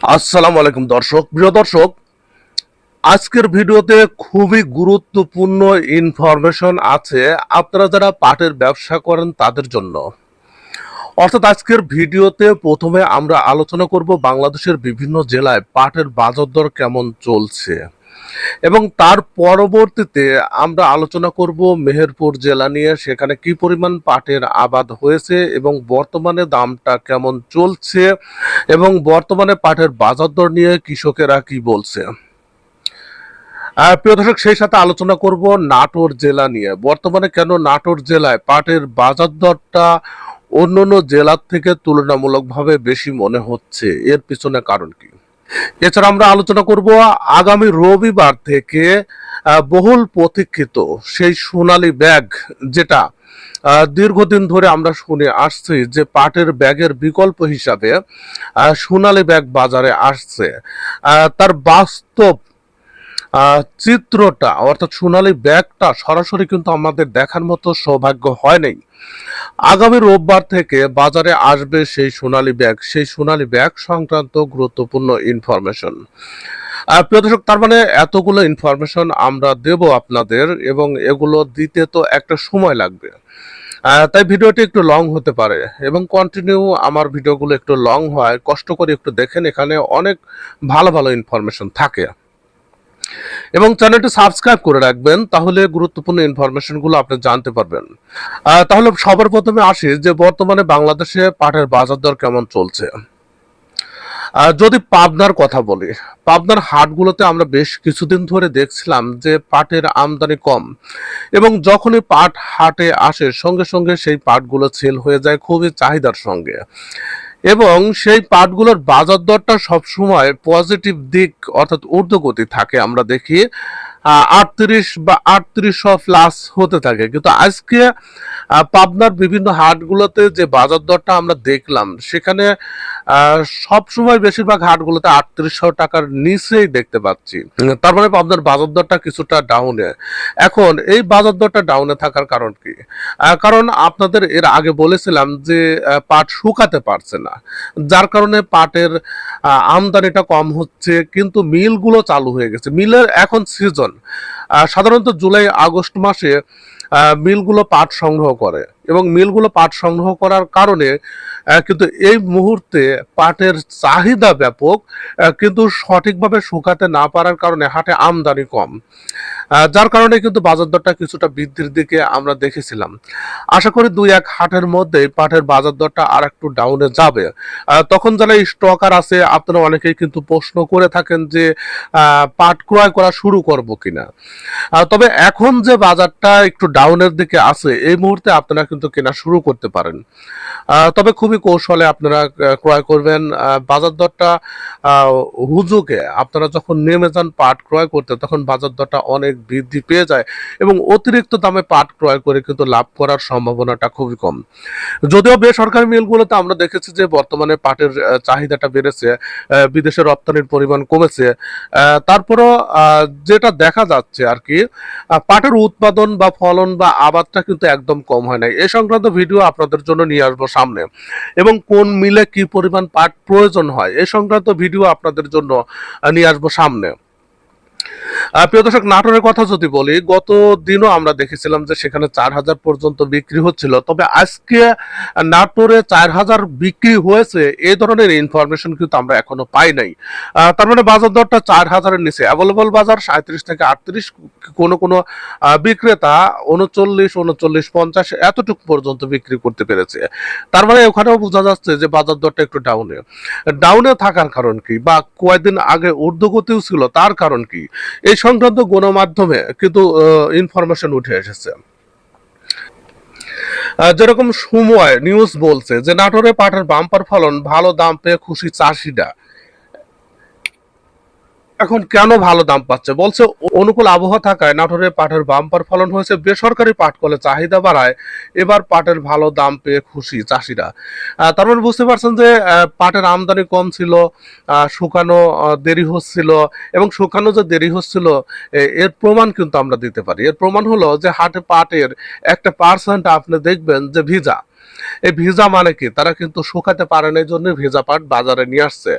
আসসালামু আলাইকুম দর্শক, প্রিয় দর্শক, আজকের ভিডিওতে খুবই গুরুত্বপূর্ণ ইনফরমেশন আছে। আপনারা যারা পাটের ব্যবসা করেন তাদের জন্য। অর্থাৎ আজকের ভিডিওতে প্রথমে আমরা আলোচনা করব বাংলাদেশের বিভিন্ন জেলায় পাটের বাজার দর কেমন চলছে। এবং তার পরবর্তীতে আমরা আলোচনা করব মেহেরপুর জেলা নিয়ে, সেখানে কি পরিমাণ পাটের আবাদ হয়েছে এবং বর্তমানে দামটা কেমন চলছে এবং বর্তমানে পাটের বাজার দর নিয়ে কৃষকেরা কি বলছে? প্রিয় দর্শক, সেই সাথে আলোচনা করব নাটোর জেলা নিয়ে। বর্তমানে কেন নাটোর জেলায় পাটের বাজার দরটা অন্যান্য জেলার থেকে তুলনামূলকভাবে বেশি মনে হচ্ছে? এর পিছনে কারণ কি? এছাড়া আমরা আলোচনা করব আগামী রবিবার থেকে বহুল প্রতীক্ষিত সেই সোনালী ব্যাগ যেটা দীর্ঘদিন ধরে আমরা শুনে আসছি যে পাটের ব্যাগের বিকল্প হিসাবে সোনালি ব্যাগ বাজারে আসছে। তার বাস্তব চিত্রটা, অর্থাৎ সোনালী ব্যাগটা সরাসরি কিন্তু আমাদের দেখার মতো সৌভাগ্য হয় নাই। আগামী রোববার থেকে বাজারে আসবে সেই সোনালী ব্যাগ, সেই সোনালী ব্যাগ সংক্রান্ত গুরুত্বপূর্ণ ইনফরমেশন প্রিয় দর্শক, তার মানে এতগুলো ইনফরমেশন আমরা দেব আপনাদের এবং এগুলো দিতে তো একটা সময় লাগবে। তাই ভিডিওটি একটু লং হতে পারে এবং কন্টিনিউ আমার ভিডিওগুলো একটু লং হয়। কষ্ট করে একটু দেখেন, এখানে অনেক ভালো ভালো ইনফরমেশন থাকে। এবং চ্যানেলটি সাবস্ক্রাইব করে রাখবেন, তাহলে গুরুত্বপূর্ণ ইনফরমেশনগুলো আপনি জানতে পারবেন। তাহলে সবার প্রথমে আসি যে বর্তমানে বাংলাদেশে পাটের বাজার দর কেমন চলছে। যদি পাবনার কথা বলি, পাবনার হাটগুলোতে আমরা বেশ কিছুদিন ধরে দেখছিলাম যে পাটের আমদানি কম এবং যখনই পাট হাটে আসে, সঙ্গে সঙ্গে সেই পাটগুলো সেল হয়ে যায় খুবই চাহিদার সঙ্গে। এবং সেই পাটগুলোর বাজার দরটা সবসময় পজিটিভ দিক অর্থাৎ ঊর্ধ্বগতি থাকে, আমরা দেখি আটত্রিশ বা আটত্রিশশো প্লাস হতে থাকে। কিন্তু আজকে পাবনার বিভিন্ন হাটগুলোতে যে বাজার দরটা আমরা দেখলাম, সেখানে আহ, সবসময় বেশিরভাগ হাটগুলোতে আটত্রিশশো টাকার নিচেই দেখতে পাচ্ছি। উম, তার মানে পাবনার বাজার দরটা কিছুটা ডাউনে এখন এই বাজার দরটা ডাউনে থাকার কারণ কি? কারণ আপনাদের এর আগে বলেছিলাম যে পাট শুকাতে পারছে না। যার কারণে পাটের আমদানিটা কম হচ্ছে কিন্তু মিলগুলো চালু হয়ে গেছে। মিলের এখন সিজন সাধারণত জুলাই আগস্ট মাসে মিলগুলো পাট সংগ্রহ করে। এবং মিলগুলো পাট সংগ্রহ করার কারণে কিন্তু এই মুহূর্তে পাটের চাহিদা ব্যাপক কিন্তু সঠিকভাবে শুকাতে না পারার কারণে হাটে আমদানি কম। যার কারণে কিন্তু বাজার দরটা কিছুটা বৃদ্ধির দিকে আমরা দেখেছিলাম। আশা করি দুই এক হাটের মধ্যে পাটের বাজার দরটা আর একটু ডাউনে যাবে। তখন যারা স্টকার আছে, আপনারা অনেকেই কিন্তু প্রশ্ন করে থাকেন যে পাট ক্রয় করা শুরু করব কিনা। তবে এখন যে বাজারটা একটু ডাউনের দিকে আছে, এই মুহূর্তে আপনারা কিন্তু কেনা শুরু করতে পারেন। তবে খুবই কৌশলে আপনারা ক্রয় করবেন। বাজার দরটা হুজুকে আপনারা যখন নেমে যান পাট ক্রয় করতে, তখন বাজার দরটা অনেক বৃদ্ধি পেয়ে যায় এবং অতিরিক্ত দামে পাট ক্রয় করে কিন্তু লাভ করার সম্ভাবনাটা খুবই কম। যদিও বেসরকারি মিলগুলোতে আমরা দেখেছি যে বর্তমানে পাটের চাহিদাটা বেড়েছে বিদেশে রপ্তানির পরিমাণ কমেছে। তারপরও যেটা দেখা যাচ্ছে আর কি পাটের উৎপাদন বা ফলন বা আবাদটা কিন্তু একদম কম হয় নাই। এ সংক্রান্ত ভিডিও আপনাদের জন্য নিয়ে আসব সামনে। এবং কোন মিলে কি পরিমাণ পাট প্রয়োজন হয়, এ সংক্রান্ত ভিডিও আপনাদের জন্য নিয়ে আসব সামনে। প্রিয় দর্শক, নাটোরের কথা যদি বলি, গত দিনও আমরা দেখেছিলাম যে সেখানে চার হাজার পর্যন্ত বিক্রি হচ্ছিল। তবে আজকে নাটোরে চার হাজার বিক্রি হয়েছে এই ধরনের ইনফরমেশন কিন্তু আমরা এখনও পাই নাই। তার মানে বাজার দরটা চার হাজারের নিচে। অ্যাভেলেবল বাজার সাঁত্রিশ থেকে আটত্রিশ কোনো কোনো বিক্রেতা উনচল্লিশ উনচল্লিশ পঞ্চাশ এতটুকু পর্যন্ত বিক্রি করতে পেরেছে। তার মানে ওখানেও বোঝা যাচ্ছে যে বাজার দরটা একটু ডাউনে ডাউনে থাকার কারণ কি? বা কয়েকদিন আগে ঊর্ধ্বগতিও ছিল, তার কারণ কি? এই সংক্রান্ত গণমাধ্যমে কিন্তু ইনফরমেশন উঠে এসেছে। যেরকম সময় নিউজ বলছে যে, নাটোরে পাটের বাম্পার ফলন ভালো দাম পেয়ে খুশি চাষিরা। এখন কেন ভালো দাম পাচ্ছে? বলছে অনুকূল আবহাওয়া থাকায় নাটোরে পাটের বাম্পার ফলন হয়েছে। বেসরকারি পাট কলে চাহিদা বাড়ায়। এবার পাটের ভালো দাম পেয়ে খুশি চাষিরা। আহ, তার মানে বুঝতে পারছেন যে পাটের আমদানি কম ছিল শুকানো দেরি হচ্ছিল এবং শুকানো যে দেরি হচ্ছিল এর প্রমাণ কিন্তু আমরা দিতে পারি। এর প্রমাণ হলো যে হাটে পাটের একটা পার্সেন্ট আপনি দেখবেন যে ভিজা। এই ভিজা মানে কি? তারা কিন্তু শুকাতে পারে না এই জন্য ভিজা পাট বাজারে নিয়ে আসছে।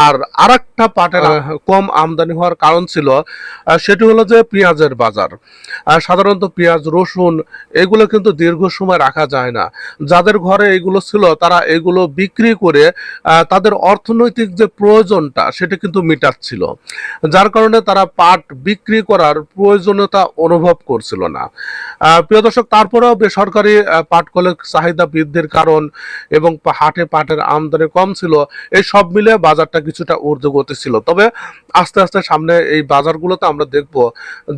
আর আরেকটা পাটের কম আমদানি হওয়ার কারণ ছিল সেটি হলো যে পেঁয়াজের বাজার। আর সাধারণত পেঁয়াজ রসুন এগুলো কিন্তু দীর্ঘ সময় রাখা যায় না। যাদের ঘরে এগুলো ছিল তারা এগুলো বিক্রি করে তাদের অর্থনৈতিক যে প্রয়োজনটা সেটা কিন্তু মেটাচ্ছিল। যার কারণে তারা পাট বিক্রি করার প্রয়োজনীয়তা অনুভব করছিল না। প্রিয় দর্শক তারপরেও বেসরকারি পাট কলের চাহিদা বৃদ্ধির কারণ এবং হাটে পাটের আমদানি কম ছিল, এই সব মিলে বাজারটা কিছুটা ঊর্ধ্বগতি ছিল। তবে আস্তে আস্তে সামনে এই বাজারগুলোতে আমরা দেখব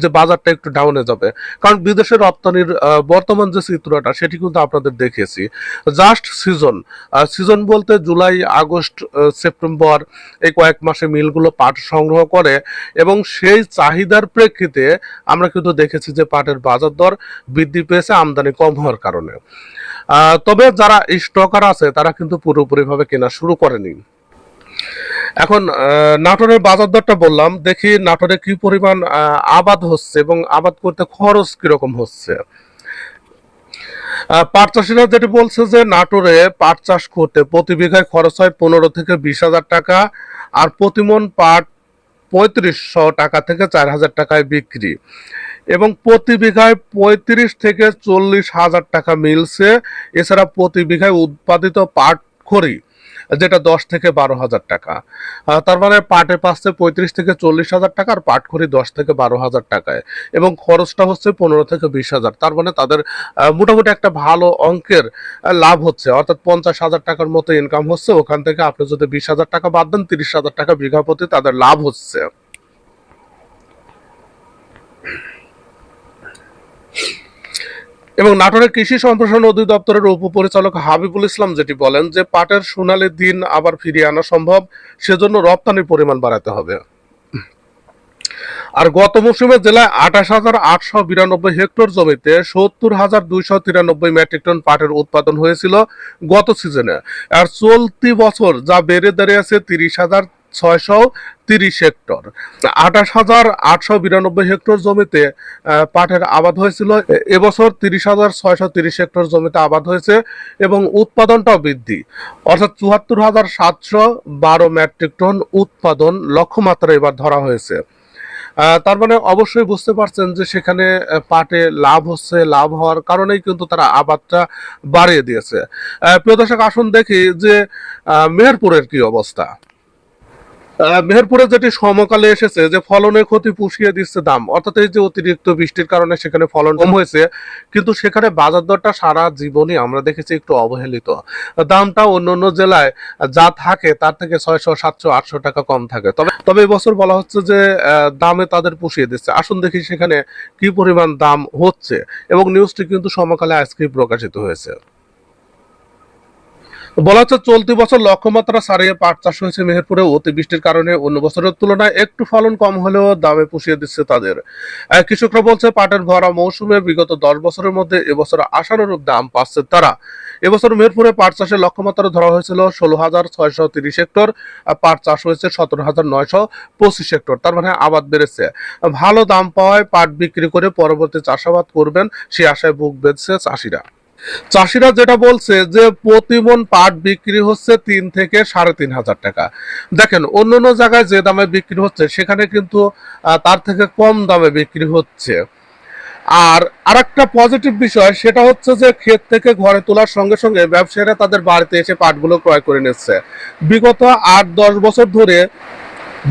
যে বাজারটা একটু ডাউনে যাবে। কারণ বিদেশে রপ্তানির বর্তমান যে চিত্রটা, সেটি কিন্তু আপনাদের দেখিয়েছি। জাস্ট সিজন সিজন বলতে জুলাই, আগস্ট সেপ্টেম্বর, এই কয়েক মাসে মিলগুলো পাট সংগ্রহ করে এবং সেই চাহিদার প্রেক্ষিতে আমরা কিন্তু দেখেছি যে পাটের বাজার দর বৃদ্ধি পেয়েছে আমদানি কম হওয়ার কারণে। তবে যারা স্টকার আছে, তারা কিন্তু পুরোপুরিভাবে কেনা শুরু করেনি। এখন নাটোরের বাজার দরটা বললাম, দেখি নাটোরে কি পরিমাণ আবাদ হচ্ছে এবং আবাদ করতে খরচ কীরকম হচ্ছে। পাট চাষিরা যেটি বলছে যে, নাটোরে পাট চাষ করতে প্রতি বিঘায় খরচ হয় পনেরো থেকে বিশ হাজার টাকা, আর প্রতিমন পাট পঁয়ত্রিশশো টাকা থেকে চার হাজার টাকায় বিক্রি। এবং প্রতি বিঘায় পঁয়ত্রিশ থেকে চল্লিশ হাজার টাকা মিলছে। এছাড়া প্রতি বিঘায় উৎপাদিত পাট খড়ি, যেটা দশ থেকে বারো হাজার টাকা। তার মানে পাটে পাচ্ছে পঁয়ত্রিশ থেকে চল্লিশ হাজার টাকা আর পাট খড়ি দশ থেকে বারো হাজার টাকায়। এবং খরচটা হচ্ছে পনেরো থেকে বিশ হাজার। তার মানে তাদের মোটামুটি একটা ভালো অঙ্কের লাভ হচ্ছে। অর্থাৎ পঞ্চাশ হাজার টাকার মতো ইনকাম হচ্ছে। ওখান থেকে আপনি যদি বিশ হাজার টাকা বাদ দেন, তিরিশ হাজার টাকা বিঘা প্রতি তাদের লাভ হচ্ছে। এবং নাটোরের কৃষি সম্প্রসারণ অধিদপ্তরের উপপরিচালক হাবিবুল ইসলাম যেটি বলেন যে পাটের সোনালী দিন আবার ফিরিয়ে আনা সম্ভব, সেজন্য রপ্তানির পরিমাণ বাড়াতে হবে। আর গত মৌসুমে জেলায় আঠাশ হাজার আটশো বিরানব্বই হেক্টর জমিতে সত্তর হাজার দুইশো তিরানব্বই মেট্রিক টন পাটের উৎপাদন হয়েছিল গত সিজনে। আর চলতি বছর যা বেড়ে দাঁড়িয়েছে তিরিশ হাজার ছয়শো তিরিশ হেক্টর। আঠাশ হাজার আটশো বিরানব্বই হেক্টর জমিতে পাটের আবাদ হয়েছিল। এবছর তিরিশ হাজার ছয়শো তিরিশ হেক্টর জমিতে আবাদ হয়েছে এবং উৎপাদনটাও বৃদ্ধি। অর্থাৎ চুয়াত্তর হাজার সাতশো বারো মেট্রিক টন উৎপাদন লক্ষ্যমাত্রা এবার ধরা হয়েছে। তার মানে অবশ্যই বুঝতে পারছেন যে সেখানে পাটে লাভ হচ্ছে, লাভ হওয়ার কারণেই কিন্তু তারা আবাদটা বাড়িয়ে দিয়েছে। প্রিয় দর্শক, আসুন দেখি যে মেহেরপুরের কি অবস্থা। মেহেরপুরে যেটি সমকালে এসেছে, যে ফলনের ক্ষতি পুষিয়ে দিচ্ছে দাম, অর্থাৎ এই যে অতিরিক্ত বৃষ্টির কারণে সেখানে ফলন কম হয়েছে, কিন্তু সেখানে বাজার দরটা সারা জীবনই আমরা দেখেছি একটু অবহেলিত। দামটা অন্য অন্য জেলায় যা থাকে, তার থেকে ছয়শো, সাতশো, আটশো টাকা কম থাকে। তবে তবে এবছর বলা হচ্ছে যে দামে তাদের পুষিয়ে দিচ্ছে। আসুন দেখি সেখানে কি পরিমাণ দাম হচ্ছে, এবং নিউজটি কিন্তু সমকালে আজকেই প্রকাশিত হয়েছে। বলা হচ্ছে চলতি বছর লক্ষ্যমাত্রা ছাড়িয়ে পাট চাষ হয়েছে মেহেরপুরে অতিবৃষ্টির কারণে অন্য বছরের তুলনায় একটু ফলন কম হলেও দামে পুষিয়ে দিচ্ছে তাদের। কৃষকরা বলছে পাটের ভরা মৌসুমে বিগত দশ বছরের মধ্যে এবছর আশানুরূপ দাম পাচ্ছে তারা। এবছর মেহেরপুরে পাট চাষের লক্ষ্যমাত্রা ধরা হয়েছিল ষোলো হাজার ছয়শো তিরিশ হেক্টর, আর পাট চাষ হয়েছে সতেরো হাজার নয়শো পঁচিশ হেক্টর, তার মানে আবাদ বেড়েছে। ভালো দাম পাওয়ায় পাট বিক্রি করে পরবর্তী চাষাবাদ করবেন সে আশায় বুক বেঁধছে চাষিরা। চাষিরা যেটা বলছে যে প্রতিমন পাট বিক্রি হচ্ছে তিন থেকে সাড়ে তিন হাজার টাকা। দেখেন, অন্য অন্য জায়গায় যে দামে বিক্রি হচ্ছে, সেখানে কিন্তু তার থেকে কম দামে বিক্রি হচ্ছে। আর আরেকটা পজিটিভ বিষয়, সেটা হচ্ছে যে ক্ষেত থেকে ঘরে তোলার সঙ্গে সঙ্গে ব্যবসায়ীরা তাদের বাড়িতে এসে পাটগুলো ক্রয় করে নিচ্ছে। বিগত আট দশ বছর ধরে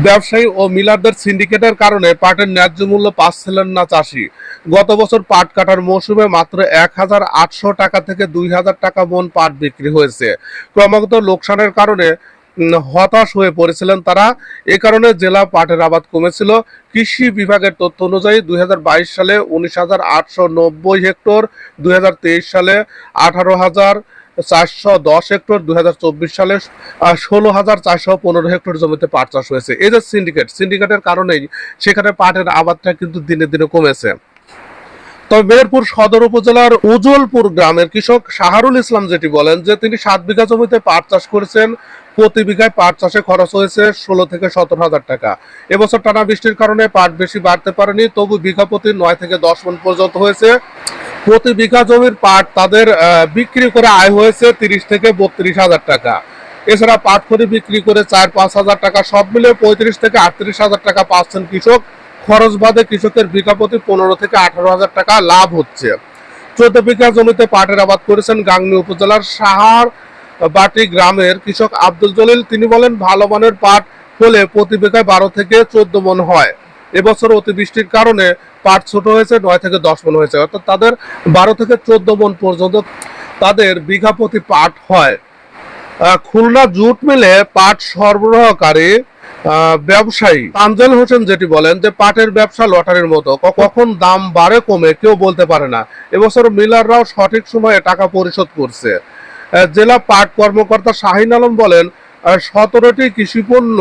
ব্যবসায়ী ও মিলারদের সিন্ডিকেটের কারণে পাটের ন্যায্য মূল্য পাচ্ছিলেন না চাষি। গত বছর পাট কাটার মৌসুমে মাত্র এক হাজার আটশো টাকা থেকে দুই হাজার টাকা মন পাট বিক্রি হয়েছে। ক্রমাগত লোকসানের কারণে হতাশ হয়ে পড়েছিলেন তারা। এ কারণে জেলা পাটের আবাদ কমেছিল। কৃষি বিভাগের তথ্য অনুযায়ী দুই হাজার বাইশ সালে উনিশ হাজার আটশো নব্বই হেক্টর, দুই হাজার তেইশ সালে আঠারো হাজার চারশো দশ হেক্টর দুই হাজার চব্বিশ সালে ষোলো হাজার চারশো পনেরো হেক্টর জমিতে পাট চাষ হয়েছে। এই যে সিন্ডিকেট সিন্ডিকেটের কারণেই সেখানে পাটের আবাদটা কিন্তু দিনে দিনে কমেছে। তবে মেহেরপুর সদর উপজেলার উজ্জ্বলপুর গ্রামের কৃষক শাহরুল ইসলাম যেটি বলেন যে, তিনি সাত বিঘা জমিতে পাট চাষ করেছেন, প্রতি বিঘায় পাট চাষে খরচ হয়েছে ষোলো থেকে সতেরো হাজার টাকা। এবছর টানা বৃষ্টির কারণে পাট বেশি বাড়তে পারেনি, তবু বিঘা প্রতি নয় থেকে দশ মন পর্যন্ত হয়েছে। প্রতি বিঘা জমির পাট তাদের বিক্রি করে আয় হয়েছে তিরিশ থেকে বত্রিশ হাজার টাকা। এছাড়া পাট খড়ি বিক্রি করে চার পাঁচ হাজার টাকা, সব মিলে পঁয়ত্রিশ থেকে আটত্রিশ হাজার টাকা পাচ্ছেন কৃষক। খরচ বাদে কৃষকের বিঘা প্রতি পনেরো থেকে আঠারো হাজার টাকা লাভ হচ্ছে। চোদ্দ বিঘা জমিতে পাটের আবাদ করেছেন গাংনী উপজেলার সাহার বাটি গ্রামের কৃষক আব্দুল জলিল। তিনি বলেন, ভালো মানের পাট হলে প্রতি বিঘায় বারো থেকে চোদ্দ মন হয়। এবছর অতিবৃষ্টির কারণে পাট ছোট হয়েছে, নয় থেকে দশ মন হয়েছে। অর্থাৎ তাদের বারো থেকে চোদ্দ মন পর্যন্ত তাদের বিঘা প্রতি পাট হয়। খুলনা জুট মিলে পাট সরবরাহকারী ব্যবসায়ী তানজেল হোসেন যেটি বলেন যে পাটের ব্যবসা লটারির মতো। কখন দাম বাড়ে, কমে, কেউ বলতে পারে না। এবছর মিলাররাও সঠিক সময়ে টাকা পরিশোধ করছে। জেলা পাট কর্মকর্তা শাহিন আলম বলেন সতেরোটি কৃষিপণ্য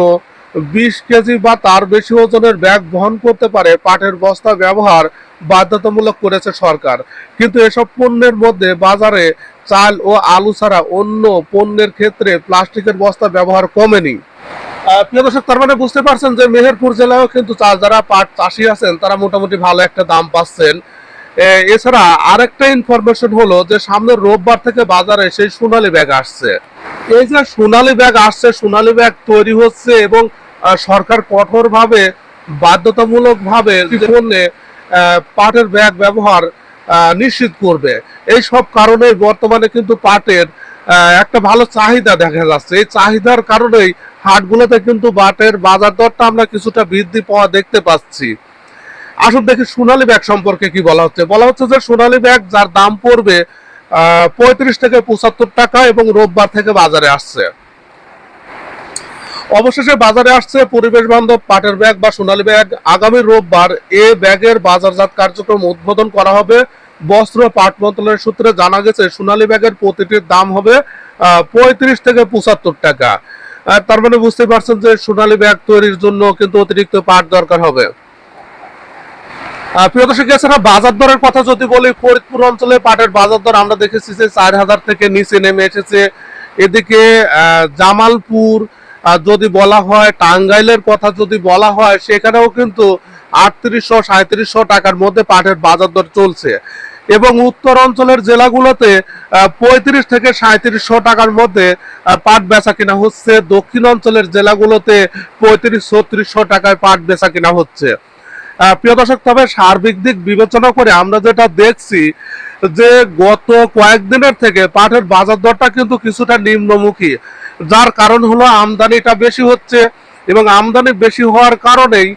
বিশ কেজি বা তার বেশি ওজনের ব্যাগ বহন করতে পারে পাটের বস্তা ব্যবহার বাধ্যতামূলক করেছে সরকার। কিন্তু এসব পণ্যের মধ্যে বাজারে চাল ও আলু ছাড়া অন্য পণ্যের ক্ষেত্রে প্লাস্টিকের বস্তা ব্যবহার কমেনি। প্রিয় দর্শক, তার মানে বুঝতে পারছেন যে মেহেরপুর জেলায়ও কিন্তু চা- যারা পাট চাষি আছেন, তারা মোটামুটি ভালো একটা দাম পাচ্ছেন। এছাড়া আরেকটা ইনফরমেশন হলো যে সামনের রোববার থেকে বাজারে সেই সোনালী ব্যাগ আসছে। এই যে সোনালী ব্যাগ আসছে, সোনালী ব্যাগ তৈরি হচ্ছে এবং সরকার কঠোরভাবে বাধ্যতামূলক ভাবে পণ্যে পাটের ব্যাগ ব্যবহার নিশ্চিত করবে। এই সব কারণে বর্তমানে কিন্তু পাটের একটা ভালো চাহিদা দেখা যাচ্ছে। এই চাহিদার কারণেই হাটগুলোতে কিন্তু পাটের বাজার দরটা আমরা কিছুটা বৃদ্ধি পাওয়া দেখতে পাচ্ছি। আসুন দেখি সোনালী ব্যাগ সম্পর্কে কি বলা হচ্ছে। বলা হচ্ছে যে সোনালী ব্যাগ যার দাম পড়বে পঁয়ত্রিশ থেকে পঁচাত্তর টাকা এবং রোববার থেকে বাজারে আসছে। অবশেষে বাজারে আসছে পরিবেশ বান্ধব, পাটের ব্যাগ বা সোনালী ব্যাগ। আগামী রোববার এ ব্যাগের বাজারজাত কার্যক্রম উদ্বোধন করা হবে। বস্ত্র পাট মন্ত্রণালয়ের সূত্রে জানা গেছে, সোনালী ব্যাগের প্রতিটির দাম হবে পঁয়ত্রিশ থেকে পঁচাত্তর টাকা। তার মানে বুঝতে পারছেন যে সোনালী ব্যাগ তৈরির জন্য কিন্তু অতিরিক্ত পাট দরকার হবে। প্রিয় দর্শক, এছাড়া বাজার দরের কথা যদি বলি, ফরিদপুর অঞ্চলে পাটের বাজার দর আমরা দেখেছি যে চার হাজার থেকে নিচে নেমে এসেছে। এদিকে জামালপুর যদি বলা হয় টাঙ্গাইলের কথা যদি বলা হয়, সেখানেও কিন্তু আটত্রিশশো সাঁত্রিশশো টাকার মধ্যে পাটের বাজার দর চলছে। এবং উত্তর অঞ্চলের জেলাগুলোতে পঁয়ত্রিশ থেকে সাঁত্রিশশো টাকার মধ্যে পাট বেচা কিনা হচ্ছে। দক্ষিণ অঞ্চলের জেলাগুলোতে পঁয়ত্রিশ, ছত্রিশশো টাকায় পাট বেচা কিনা হচ্ছে। প্রিয় দর্শক, তবে সার্বিক দিক বিবেচনা করে আমরা যেটা দেখছি, যে গত কয়েকদিনের থেকে পাটের বাজার দরটা কিন্তু কিছুটা নিম্নমুখী। যার কারণ হলো আমদানিটা বেশি হচ্ছে এবং আমদানি বেশি হওয়ার কারণেই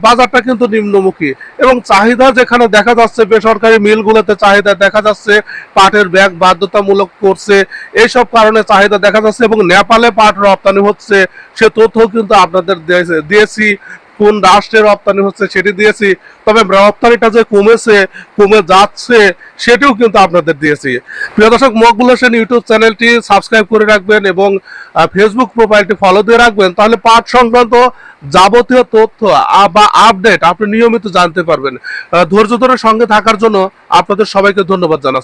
বাজারটা কিন্তু নিম্নমুখী। এবং চাহিদা যেখানে দেখা যাচ্ছে, বেসরকারি মিলগুলোতে চাহিদা দেখা যাচ্ছে, পাটের ব্যাগ বাধ্যতামূলক করছে, এইসব কারণে চাহিদা দেখা যাচ্ছে এবং নেপালে পাট রপ্তানি হচ্ছে, সে তথ্য কিন্তু আপনাদের দিয়েছে- কোন রাষ্ট্রে রপ্তানি হচ্ছে সেটি দিয়েছি, তবে রপ্তানিটা যে কমেছে, কমে যাচ্ছে, সেটিও কিন্তু আপনাদের দিয়েছি। প্রিয় দর্শক, মকবুল হোসেন ইউটিউব চ্যানেলটি সাবস্ক্রাইব করে রাখবেন এবং ফেসবুক প্রোফাইলটি ফলো দিয়ে রাখবেন, তাহলে পাঠ সংক্রান্ত যাবতীয় তথ্য বা আপডেট আপনি নিয়মিত জানতে পারবেন। ধৈর্য ধরে সঙ্গে থাকার জন্য আপনাদের সবাইকে ধন্যবাদ জানাচ্ছি।